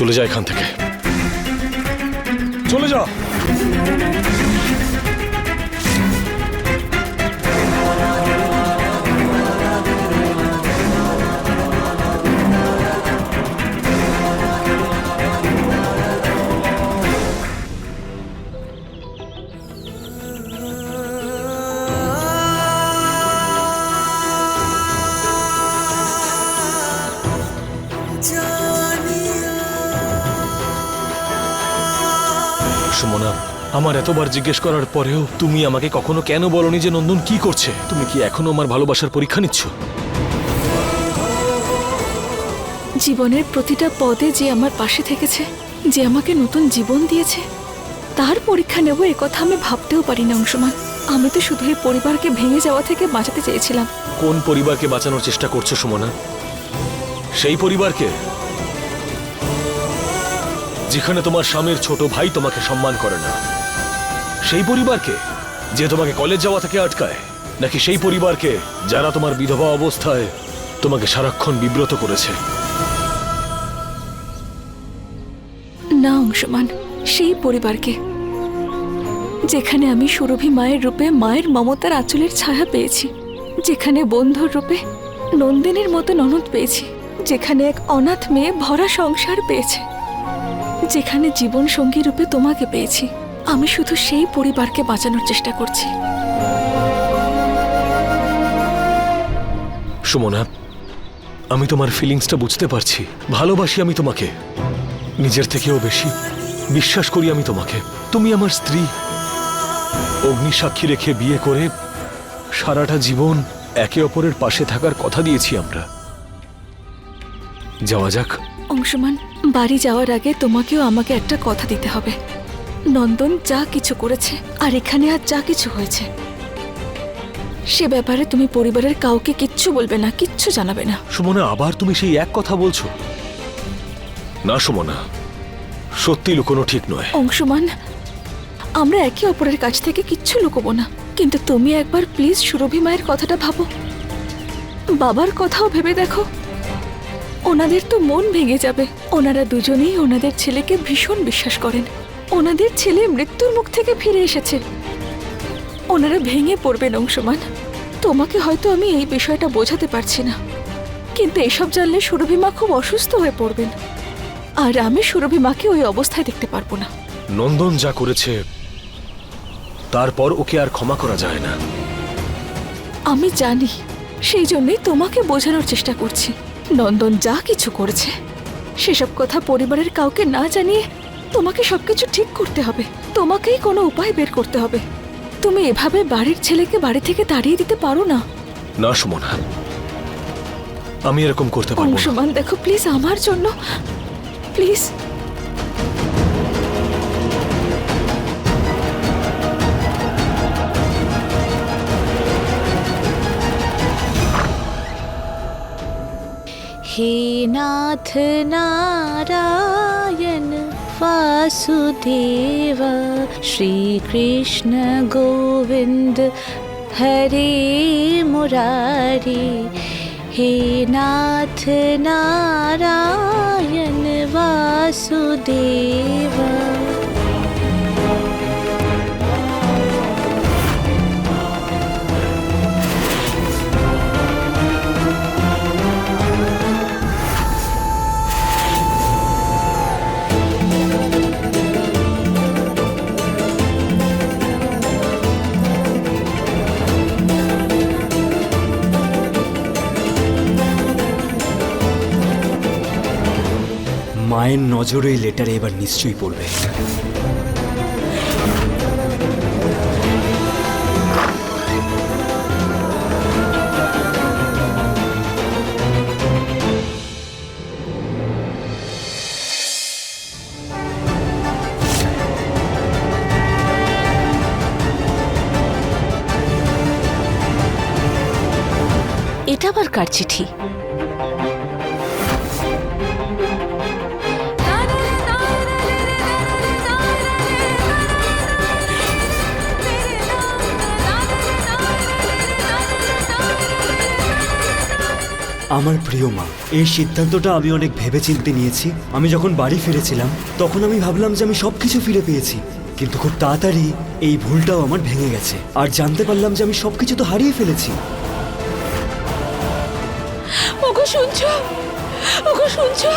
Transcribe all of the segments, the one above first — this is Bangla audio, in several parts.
চলে যা এখান থেকে। চলে যা। সুমনা আমার এতবার জিজ্ঞেস করার পরেও তুমি আমাকে কখনো কেন বলনি যে নন্দন কি করছে? তুমি কি এখনও আমার ভালোবাসার পরীক্ষা নিচ্ছ? জীবনের প্রতিটা পদে যে আমার পাশে থেকেছে যে আমাকে নতুন জীবন দিয়েছে তার পরীক্ষা নেব কথা আমি ভাবতেও পারি না অংশমান। আমি তো শুধু এই পরিবারকে ভেঙে যাওয়া থেকে বাঁচাতে চেয়েছিলাম। কোন পরিবারকে বাঁচানোর চেষ্টা করছ সুমনা? সেই পরিবারকে? যেখানে তোমার স্বামীর ছোট ভাই তোমাকে সম্মান করে না। সেই পরিবারকে যে তোমাকে কলেজ যাওয়া থেকে আটকায়, নাকি সেই পরিবারকে যারা তোমার বিধবা অবস্থায় তোমাকে সারাক্ষণ বিব্রত করেছে? না, অংশমান, সেই পরিবারকে। যেখানে আমি সুরভি মায়ের রূপে মায়ের মমতার আঁচলের ছায়া পেয়েছি, যেখানে বন্ধুর রূপে নন্দিনীর মতো ননদ পেয়েছি, যেখানে এক অনাথ মেয়ে ভরা সংসার পেয়েছে। যেখানে জীবন সঙ্গী রূপে তোমাকে পেয়েছি, আমি শুধু সেই পরিবারকে বাঁচানোর চেষ্টা করছি। সুমনা, আমি তোমার ফিলিংসটা বুঝতে পারছি। ভালোবাসি আমি তোমাকে। নিজের থেকেও বেশি। বিশ্বাস করি আমি তোমাকে। তুমি আমার স্ত্রী। অগ্নি সাক্ষী রেখে বিয়ে করে সারাটা জীবন একে অপরের পাশে থাকার কথা দিয়েছি আমরা। যাওয়া যাক। অংশমান বাড়ি যাওয়ার আগে তোমাকেও আমাকে একটা কথা দিতে হবে। নন্দন যা কিছু করেছে আর এখানে আর যা কিছু হয়েছে সে ব্যাপারে তুমি পরিবারের কাউকে কিচ্ছু বলবে না কিচ্ছু জানাবে না। সুমনা আবার তুমি সেই এক কথা বলছো? না সুমনা সত্যি লুকোনো ঠিক নয়। অংশমান আমরা একে অপরের কাছ থেকে কিচ্ছু লুকোবো না কিন্তু তুমি একবার প্লিজ সুরভি মায়ের কথাটা ভাবো। বাবার কথাও ভেবে দেখো। ওনাদের তো মন ভেঙে যাবে। ওনারা দুজনেই ওনাদের ছেলেকে ভীষণ বিশ্বাস করেন। ওনাদের ছেলে মৃত্যুর মুখ থেকে ফিরে এসেছে। ওনারা ভেঙে পড়বেন অংশমান। তোমাকে হয়তো আমি এই বিষয়টা বোঝাতে পারছি না। কিন্তু এসব জানলে সুরভি মা খুব অসুস্থ হয়ে পড়বেন। আর আমি সুরভি মাকে ওই অবস্থায় দেখতে পারব না। নন্দন যা করেছে তারপর ওকে আর ক্ষমা করা যায় না। আমি জানি সেই জন্যই তোমাকে বোঝানোর চেষ্টা করছি। নন্দন যা কিছু করেছে সেসব কথা পরিবারের কাউকে না জানিয়ে তোমাকে সবকিছু ঠিক করতে হবে। তোমাকেই কোনো উপায় বের করতে হবে। তুমি এভাবে বাড়ির ছেলেকে বাড়ি থেকে তাড়িয়ে দিতে পারো না। না সুমনা আমি এরকম করতে পারব না। অংশমান দেখো প্লিজ আমার জন্য প্লিজ हे नाथ नारायण वासुदेव श्रीकृष्ण गोविन्द हरे मुरारी। हे नाथ नारायण वासुदेव মায়ের নজরে লেটারে এবার নিশ্চয়ই পড়বে। এটা আবার কার চিঠি? আমার প্রিয় মা এই সিদ্ধান্তটা আমি অনেক ভেবেচিন্তে নিয়েছি। আমি যখন বাড়ি ফিরেছিলাম তখন আমি ভাবলাম যে আমি সব কিছু ফিরে পেয়েছি। কিন্তু খুব তাড়াতাড়ি এই ভুলটাও আমার ভেঙে গেছে। আর জানতে পারলাম যে আমি সব কিছু তো হারিয়ে ফেলেছি। ওগো শুনছো? ওগো শুনছো?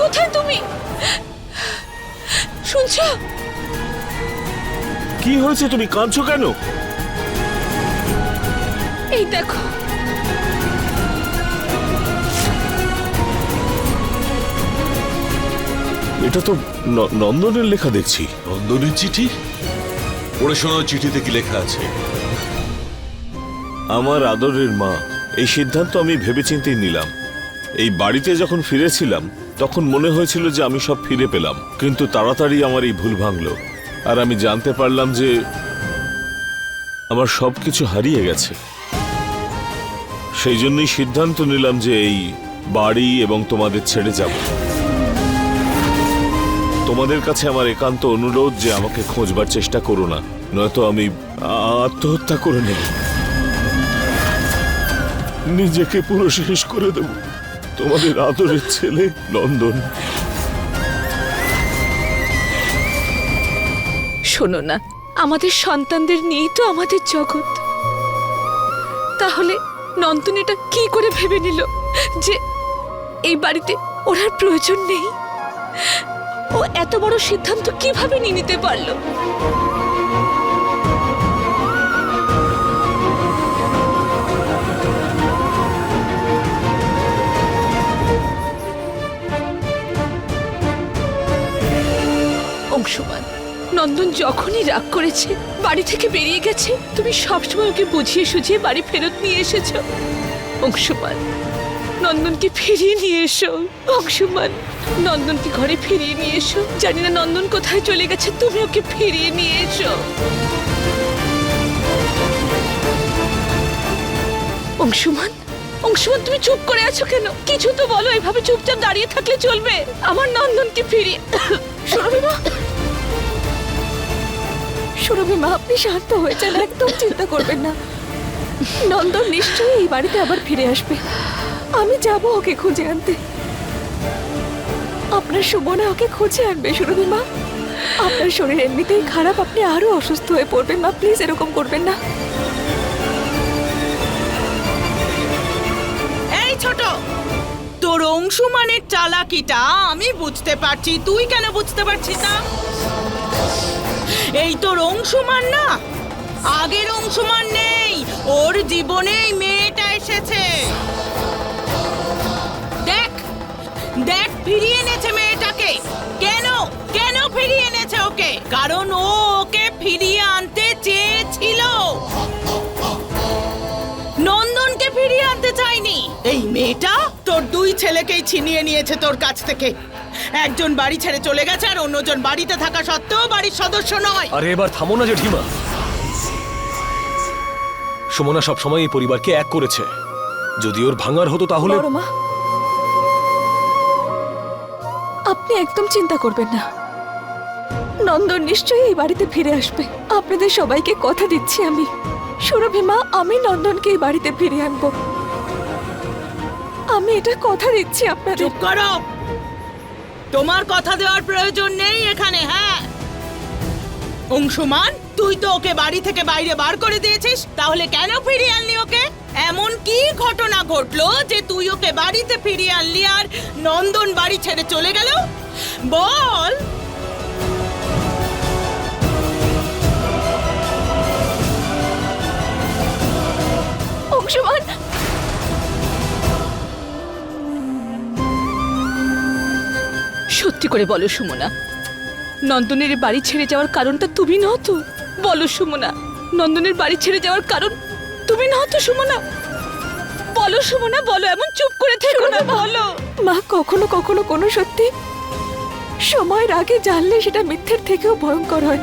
কোথায় তুমি? শুনছো? কি হয়েছে? তুমি কাঁদছো কেন? এই দেখো। এটা তো নন্দনের লেখা দেখছি। নন্দনের চিঠি? পড়ে শোনাও চিঠিতে কি লেখা আছে। আমার আদরের মা এই সিদ্ধান্ত আমি ভেবেচিন্তেই নিলাম। এই বাড়িতে যখন ফিরেছিলাম তখন মনে হয়েছিল যে আমি সব ফিরে পেলাম। কিন্তু তাড়াতাড়ি আমার এই ভুল ভাঙলো আর আমি জানতে পারলাম যে আমার সব কিছু হারিয়ে গেছে। সেই জন্যই সিদ্ধান্ত নিলাম যে এই বাড়ি এবং তোমাদের ছেড়ে যাব। তোমাদের কাছে আমার একান্ত অনুরোধ যে আমাকে খোঁজবার চেষ্টা করো না, নয়তো আমি আত্মহত্যা করে নেব। নিজেকে পুরো শেষ করে দেব। তোমাদের আদরের ছেলে নন্দন। শোনো না, আমাদের সন্তানদের নিয়েই তো আমাদের জগৎ। তাহলে নন্দন এটা কি করে ভেবে নিল যে এই বাড়িতে ওনার প্রয়োজন নেই? ও এত বড় সিদ্ধান্ত কীভাবে নিয়ে নিতে পারল? অংশমান নন্দন যখনই রাগ করেছে, বাড়ি থেকে বেরিয়ে গেছে, তুমি সবসময় ওকে বুঝিয়ে সুঝিয়ে বাড়ি ফেরত নিয়ে এসেছ। অংশমান, নন্দনকে ফিরিয়ে নিয়ে এসো। অংশমান, নন্দনকে ঘরে ফিরিয়ে নিয়ে এসো। জানি না নন্দন কোথায় চলে গেছে, তুমি ওকে ফিরিয়ে নিয়ে এসো। অংশুমান অংশুমান, তুমি চুপ করে আছো কেন? কিছু তো বলো, এভাবে চুপচাপ দাঁড়িয়ে থাকলে চলবে। আমার নন্দনকে ফিরিয়ে সুরভিমা সুরভি মা, আপনি শান্ত হয়ে যান, একদম চিন্তা করবেন না। নন্দন নিশ্চয়ই এই বাড়িতে আবার ফিরে আসবে। আমি যাব ওকে খুঁজে আনতে। আপনার সুমনা ওকে খুঁজে আনবে, সুরভি মা। আপনার শরীর এমনিতেই খারাপ, আপনি আরও অসুস্থ হয়ে পড়বেন মা, প্লিজ এরকম করবেন না। এই ছোট, তোর অংশুমানের চালাকিটা আমি বুঝতে পারছি, তুই কেন বুঝতে পারছিস না? এই তোর অংশুমান না। আগের অংশুমান নেই, ওর জীবনে এই মেয়েটা এসেছে। দেখ দেখ ফিরিয়ে এনেছে মেয়েটাকে। কেন কেন ফিরিয়ে এনেছে ওকে? কারণ ও ওকে ফিরিয়ে আনতে চেয়েছিল। নন্দনকে ফিরিয়ে আনতে চাইনি এই মেয়েটা তোর দুই ছেলেকেই ছিনিয়ে নিয়েছে তোর কাছ থেকে। একজন বাড়ি ছেড়ে চলে গেছে আর অন্যজন বাড়িতে থাকা সত্ত্বেও বাড়ির সদস্য নয়। আরে এবার থামো না জেঠিমা। সুমনা সবসময় এই পরিবারকে এক করেছে। যদি ওর ভাঙার হতো তাহলে মা আপনি একদম চিন্তা করবেন না। নন্দন নিশ্চয়ই এই বাড়িতে ফিরে আসবে। আপনাদের সবাইকে কথা দিচ্ছি আমি। সুরভি মা আমি নন্দনকে এই বাড়িতে ফিরে আনব। আমি এটা কথা দিচ্ছি আপনাদের। চুপ করো। তোমার কথা দেওয়ার প্রয়োজন নেই এখানে হ্যাঁ। অংশুমান, তুই তো ওকে বাড়ি থেকে বাইরে বার করে দিয়েছিস, তাহলে কেন ফিরিয়ে আনলি ওকে? এমন কি ঘটনা ঘটলো যে তুই ওকে বাড়িতে ফিরিয়ে আনলি আর নন্দন বাড়ি ছেড়ে চলে গেল? বল। অংশমান সত্যি করে বলো সুমনা। নন্দনের বাড়ি ছেড়ে যাওয়ার কারণটা তুমি নও তো? বলো সুমনা নন্দনের বাড়ি ছেড়ে যাওয়ার কারণ তুমি নও তো সুমনা? বলো সুমনা বলো এমন চুপ করে থেকো না বলো। মা কখনো কখনো কোনো সত্যি সময়ের আগে জানলে সেটা মিথ্যের থেকেও ভয়ঙ্কর হয়।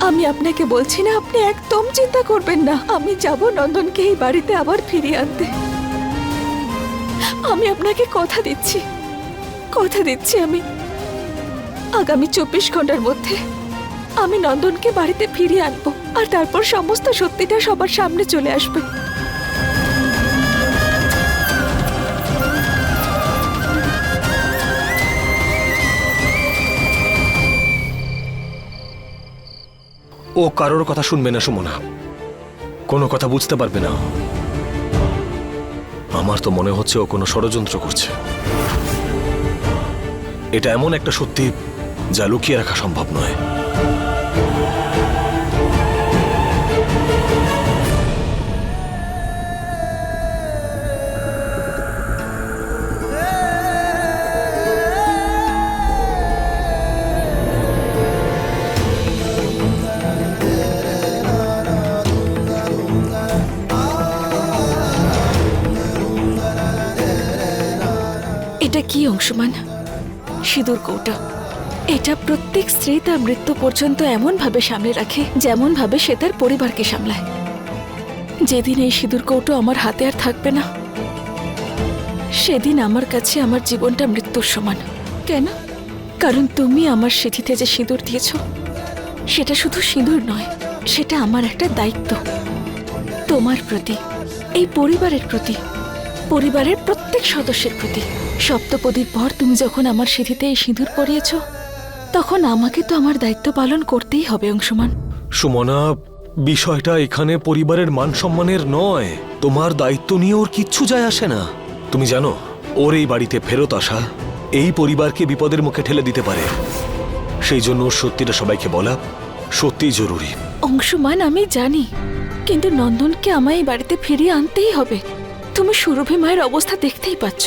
আমি আপনাকে বলছি না আপনি একদম চিন্তা করবেন না। আমি যাব নন্দনকে এই বাড়িতে আবার ফিরিয়ে আনতে। আমি আপনাকে কথা দিচ্ছি। কথা দিচ্ছি আমি। আগামী চব্বিশ ঘণ্টার মধ্যে আমি নন্দনকে বাড়িতে ফিরিয়ে আনব আর তারপর সমস্ত সত্যিটা সবার সামনে চলে আসবে। ও কারোর কথা শুনবে না, সুমনা। কোনো কথা বুঝতে পারবে না। আমার তো মনে হচ্ছে ও কোনো ষড়যন্ত্র করছে। এটা এমন একটা সত্যি যা লুকিয়ে রাখা সম্ভব নয়। এটা কি অংশমান? সিঁদুর কৌটা। এটা প্রত্যেক স্ত্রী তার মৃত্যু পর্যন্ত এমন ভাবে সামলে রাখে যেমন ভাবে সে তার পরিবারকে সামলায়। যেদিন এই সিঁদুর কৌটো আমার হাতে আর থাকবে না, সেদিন আমার কাছে আমার জীবনটা মৃত্যুর সমান। কেন? কারণ তুমি আমার সিঁথিতে যে সিঁদুর দিয়েছ, সেটা শুধু সিঁদুর নয়, সেটা আমার একটা দায়িত্ব। তোমার প্রতি, এই পরিবারের প্রতি। পরিবারের প্রত্যেক সদস্যের প্রতি। সপ্তপদীর পর তুমি যখন আমার সিঁথিতে এই সিঁদুর পরিয়েছ তখন আমাকে তো আমার দায়িত্ব পালন করতেই হবে অংশমান। সুমনা বিষয়টা এখানে পরিবারের মান সম্মানের নয়। তোমার দায়িত্ব নিয়ে ওর কিচ্ছু যায় আসে না। তুমি জানো ওর এই বাড়িতে ফেরত আসা এই পরিবারকে বিপদের মুখে ঠেলে দিতে পারে। সেই জন্য ওর সত্যিটা সবাইকে বলা সত্যিই জরুরি। অংশমান আমি জানি কিন্তু নন্দনকে আমায় এই বাড়িতে ফিরিয়ে আনতেই হবে। তুমি সুরভি মায়ের অবস্থা দেখতেই পাচ্ছ।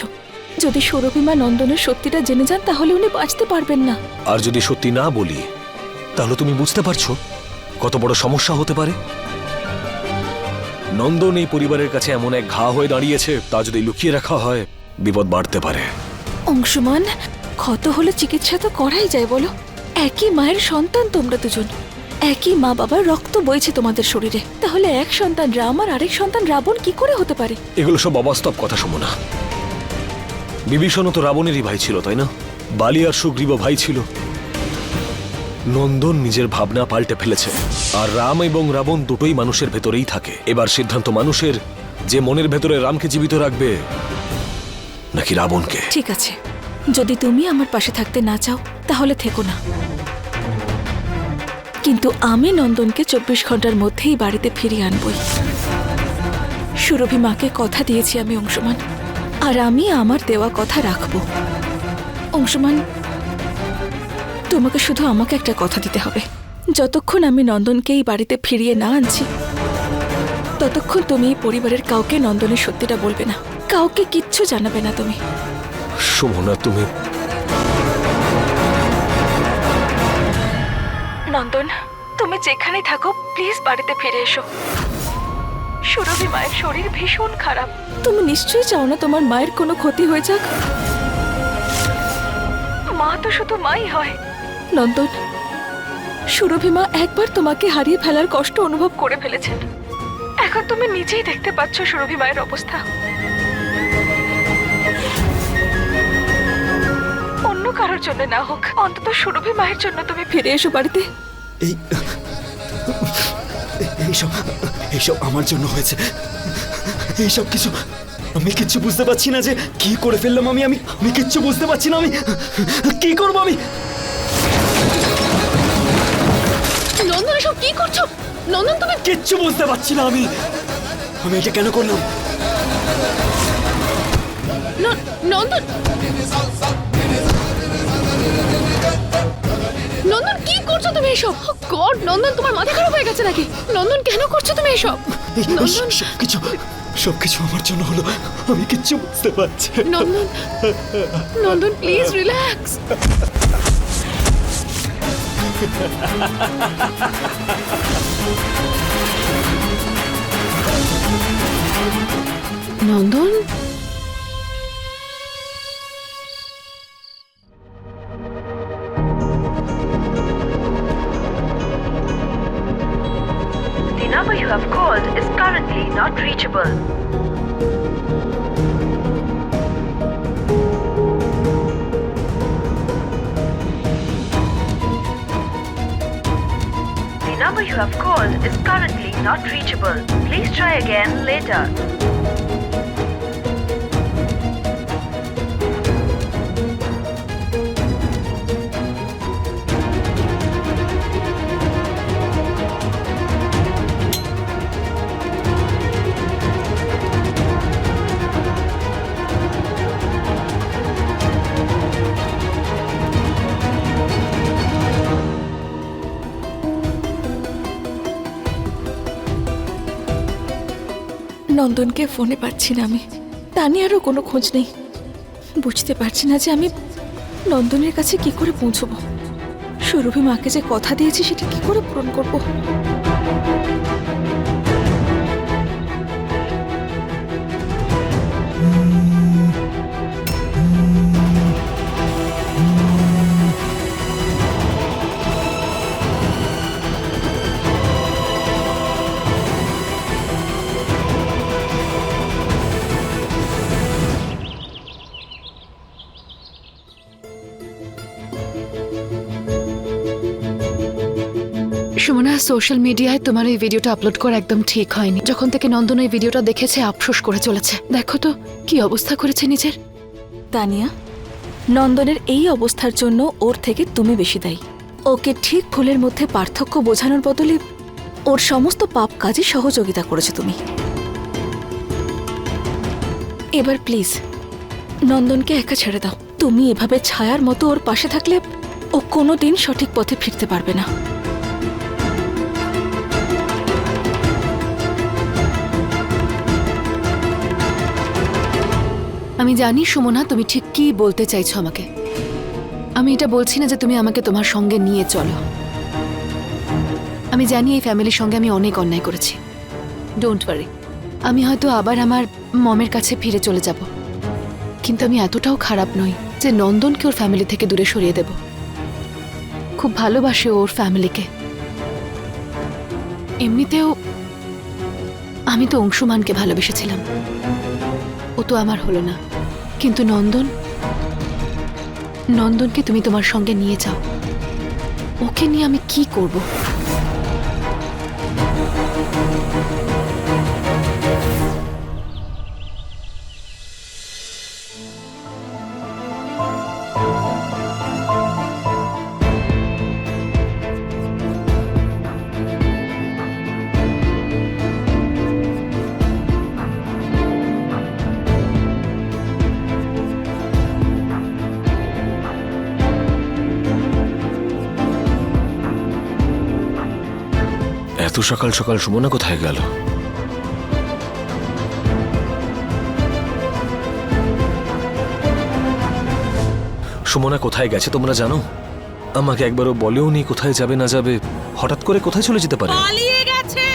যদি সুরভি মা নন্দনের সত্যিটা জেনে যান তাহলে উনি বাঁচতে পারবেন না। আর যদি সত্যি না বলি তাহলে তুমি বুঝতে পারছ কত বড় সমস্যা হতে পারে। নন্দন এই পরিবারের কাছে এমন এক ঘা হয়ে দাঁড়িয়েছে তা যদি লুকিয়ে রাখা হয় বিপদ বাড়তে পারে। অংশমান ক্ষত হলে চিকিৎসা তো করাই যায় বলো। একই মায়ের সন্তান তোমরা দুজন। একই মা বাবার রক্ত বইছে তোমাদের শরীরে। তাহলে এক সন্তান রাম আর আরেক সন্তান রাবণ কি করে হতে পারে? এগুলো সব অবাস্তব কথা শোনো না। বিভীষণও তো রাবণেরই ভাই ছিল তাই না? বালি আর সুগ্রীব ভাই ছিল। নন্দন নিজের ভাবনা পাল্টে ফেলেছে। আর রাম এবং রাবণ দুটোই মানুষের ভেতরেই থাকে। এবার সিদ্ধান্ত মানুষের যে মনের ভেতরে রামকে জীবিত রাখবে নাকি রাবণকে? ঠিক আছে। যদি তুমি আমার পাশে থাকতে না চাও তাহলে থেকো না। কিন্তু আমি নন্দনকে চব্বিশ ঘণ্টার মধ্যেই বাড়িতে ফিরিয়ে আনবই। সুরভি মাকে কথা দিয়েছি আমি, অংশমান। আর আমি আমার দেওয়া কথা রাখব। অংশমান, তোমাকে শুধু আমাকে একটা কথা দিতে হবে। যতক্ষণ আমি নন্দনকে এই বাড়িতে ফিরিয়ে না আনছি, ততক্ষণ তুমি এই পরিবারের কাউকে নন্দনের সত্যিটা বলবে না। কাউকে কিচ্ছু জানাবে না তুমি। শোভনা তুমি নন্দন তুমি যেখানে থাকো প্লিজ বাড়িতে ফিরে এসো। সুরভি মায়ের শরীর ভীষণ খারাপ। তুমি নিশ্চয়ই চাও না তোমার মায়ের কোনো ক্ষতি হয়ে যাক? মা তো শুধু মাই হয়। নন্দন সুরভি মা একবার তোমাকে হারিয়ে ফেলার কষ্ট অনুভব করে ফেলেছেন। এখন তুমি নিজেই দেখতে পাচ্ছ সুরভি মায়ের অবস্থা। কারোর জন্য না হোক অন্তত সুরভি মায়ের জন্য তুমি ফিরে এসো বাড়িতে। এই এইসব এইসব আমার জন্য হয়েছে। এইসব কিছু আমি কিচ্ছু বুঝতে পারছি না যে কি করে ফেললাম আমি আমি আমি কিচ্ছু বুঝতে পারছি না আমি। কি করব আমি? নন্দন এসব কি করছ? নন্দন তুমি কিচ্ছু বুঝতে পারছি না আমি। আমি এটা কেন করলাম? নন্দন! নন্দন কি করছ তুমি এসব? গড নন্দন তোমার মাথা খারাপ হয়ে গেছে নাকি? নন্দন কেন করছ তুমি এসব? নন্দন সব কিছু সব কিছু আমার জন্য হলো। আমি কিচ্ছু বুঝতে পারছি নন্দন নন্দন প্লিজ রিল্যাক্স নন্দন নন্দনকে ফোনে পাচ্ছি না আমি। তা নিয়ে আরও কোনো খোঁজ নেই। বুঝতে পারছি না যে আমি নন্দনের কাছে কি করে পৌঁছবো। সুরভি মাকে যে কথা দিয়েছি, সেটা কি করে পূরণ করব? সোশ্যাল মিডিয়ায় তোমার এই ভিডিওটা আপলোড করা একদম ঠিক হয়নি। যখন থেকে নন্দন এই ভিডিওটা দেখেছে, আফসোস করে চলেছে। দেখো তো, কি অবস্থা করেছে নিজের? তানিয়া, নন্দনের এই অবস্থার জন্য ওর থেকে তুমি বেশি দায়ী। ওকে ঠিক ভুলের মধ্যে পার্থক্য বোঝানোর বদলে ওর সমস্ত পাপ কাজে সহযোগিতা করেছ তুমি। এবার প্লিজ নন্দনকে একা ছেড়ে দাও। তুমি এভাবে ছায়ার মতো ওর পাশে থাকলে ও কোনো দিন সঠিক পথে ফিরতে পারবে না। আমি জানি, সুমনা, তুমি ঠিক কি বলতে চাইছো আমাকে। আমি এটা বলছি না যে তুমি আমাকে তোমার সঙ্গে নিয়ে চলো। আমি জানি এই ফ্যামিলির সঙ্গে আমি অনেক অন্যায় করেছি। ডোন্ট ওয়ারি আমি হয়তো আবার আমার মমের কাছে ফিরে চলে যাব। কিন্তু আমি এতটাও খারাপ নই যে নন্দনকে ওর ফ্যামিলি থেকে দূরে সরিয়ে দেব। খুব ভালোবাসে ওর ফ্যামিলিকে এমনিতেও আমি তো অংশুমানকে ভালোবেসেছিলাম। ও তো আমার হলো না। কিন্তু নন্দন, নন্দনকে তুমি তোমার সঙ্গে নিয়ে যাও। ওকে নিয়ে আমি কি করব? এত সকাল সকাল সুমনা কোথায় গেল? সুমনা কোথায় গেছে তোমরা জানো? আমাকে একবারও বলেও নি কোথায় যাবে না যাবে। হঠাৎ করে কোথায় চলে যেতে পারে? পালিয়ে গেছে।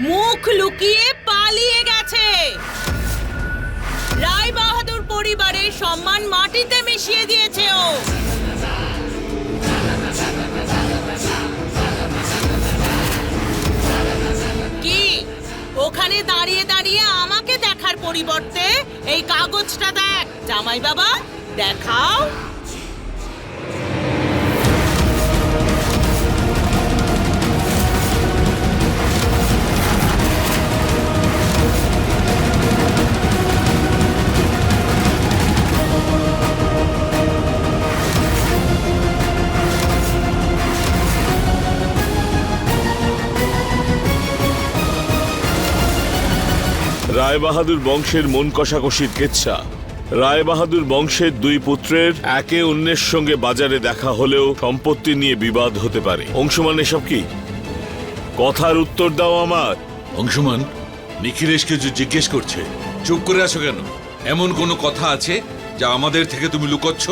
মুখ লুকিয়ে পালিয়ে গেছে। রায় বাহাদুর পরিবারের সম্মান মাটিতে মিশিয়ে দিয়েছে ও। ওখানে দাঁড়িয়ে দাঁড়িয়ে আমাকে দেখার পরিবর্তে এই কাগজটা দেখ জামাই বাবা দেখাও। রায়বাহাদুর বংশের মন কষাকষির কেচ্ছা। রায়বাহাদুর বংশের দুই পুত্রের একে অন্যের সঙ্গে বাজারে দেখা হলেও সম্পত্তি নিয়ে বিবাদ হতে পারে। অংশমান, এসব কি? কথার উত্তর দাও আমার। অংশমান, নিখিলেশকে যে জিজ্ঞেস করছে, চুপ করে আসো কেন? এমন কোনো কথা আছে যা আমাদের থেকে তুমি লুকোচ্ছ?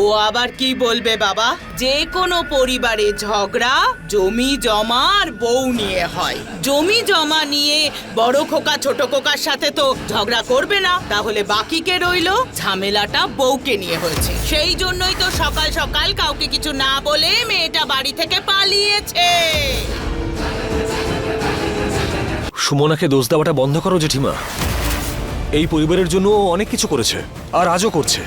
ও আবার কি বলবে বাবা? যে কোনো পরিবারে ঝগড়া জমি জমা আর বউ নিয়ে হয়। জমি জমা নিয়ে বড় খোকা ছোট খোকার সাথে তো ঝগড়া করবে না। তাহলে বাকি কে রইল? ঝামেলাটা বউকে নিয়ে হয়েছে। সেই জন্যই তো সকাল সকাল কাউকে কিছু না বলে মেয়েটা বাড়ি থেকে পালিয়েছে। সুমনাকে দোষ দেওয়াটা বন্ধ করো জেঠিমা। এই পরিবারের জন্য ও অনেক কিছু করেছে আর আজও করছে।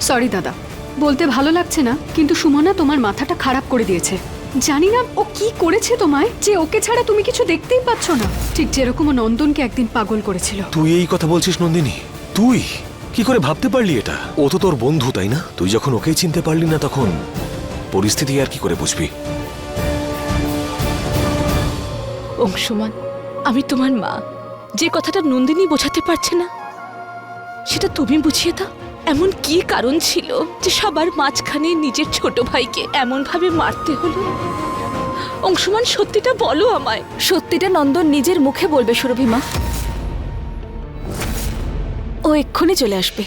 সরি দাদা বলতে ভালো লাগছে না কিন্তু সুমনা তোমার মাথাটা খারাপ করে দিয়েছে। জানি না ও কি করেছে তোমায় যে ওকে ছাড়া তুমি কিছু দেখতেই পাচ্ছ না। ঠিক যেরকম ও নন্দনকে একদিন পাগল করেছিল। তুই এই কথা বলছিস নন্দিনী? তুই? কি করে ভাবতে পারলি এটা? ও তো তোর বন্ধু তাই না? তুই যখন ওকেই চিনতে পারলি না তখন পরিস্থিতি আর কি করে বুঝবি? অংশমান আমি তোমার মা। যে কথাটা নন্দিনী বোঝাতে পারছে না সেটা তুমি বুঝিয়ে দাও। এমন কি কারণ ছিল যে সবার মাঝখানে নিজের ছোট ভাইকে এমন ভাবে মারতে হলো? অংশমান সত্যিটা বলো আমায়। সত্যিটা নন্দন নিজের মুখে বলবে সুরভিমা ও এক্ষুনি চলে আসবে।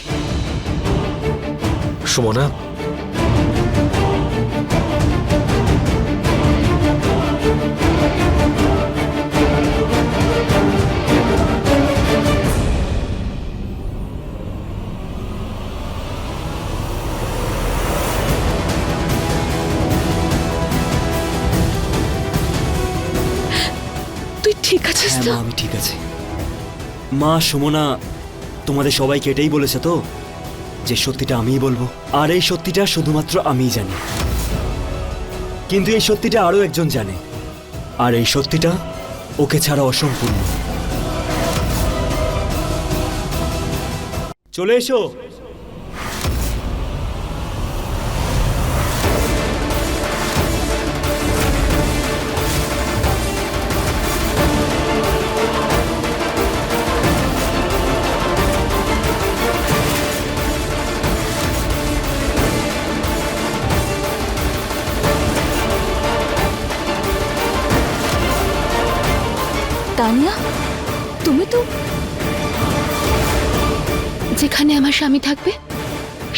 সুমনা হ্যাঁ মা, আমি ঠিক আছি। মা, সুমনা, তোমাদের সবাইকে এটাই বলেছে তো, যে সত্যিটা আমিই বলব। আর এই সত্যিটা শুধুমাত্র আমিই জানি। কিন্তু এই সত্যিটা আরও একজন জানে। আর এই সত্যিটা ওকে ছাড়া অসম্পূর্ণ। চলে এসো।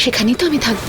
সেখানেই তো আমি থাকব।